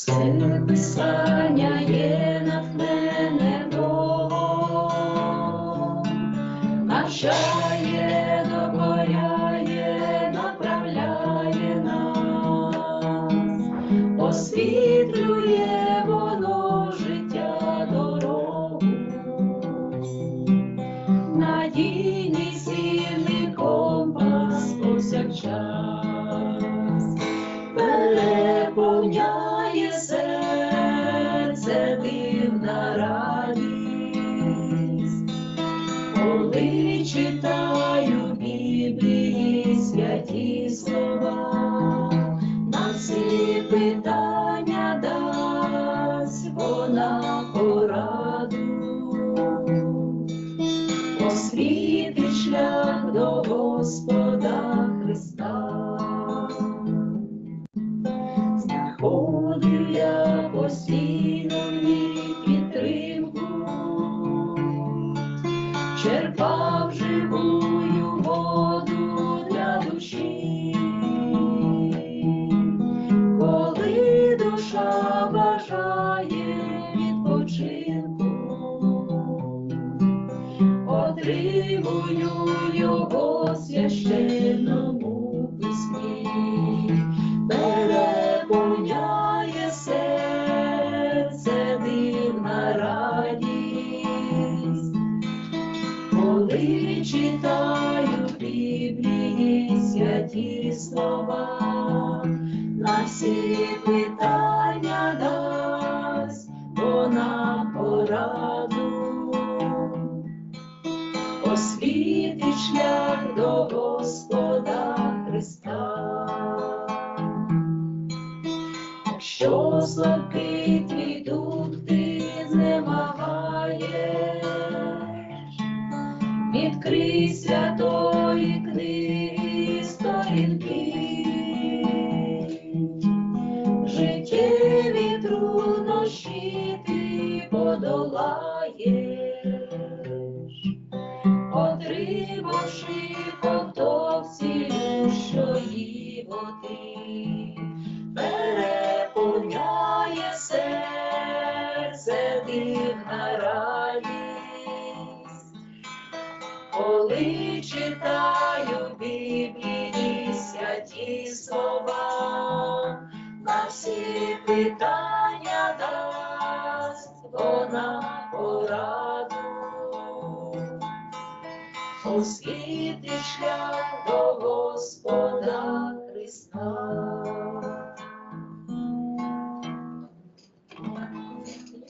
Все писання над мене навчає, догоряє, направляє нас, освітлює. Радість, коли читаю Біблії святі слова, на всі питання дасть вона пораду освітить шлях до Господа Христа. Знаходив я постійно живую воду для душі, коли душа бажає відпочинку отримую його священному коли читаю Біблії святі слова, на всі питання дасть вона пораду освітить шлях до Господа Христа. Якщо слабкий твій дух відкрий святої книги сторінки, життєві труднощі ти подолаєш отримавши ковток цілющої води, переповняє серце дивна радість, коли читаю Біблії святі слова, на всі питання дасть вона пораду, освіти шлях до Господа Христа.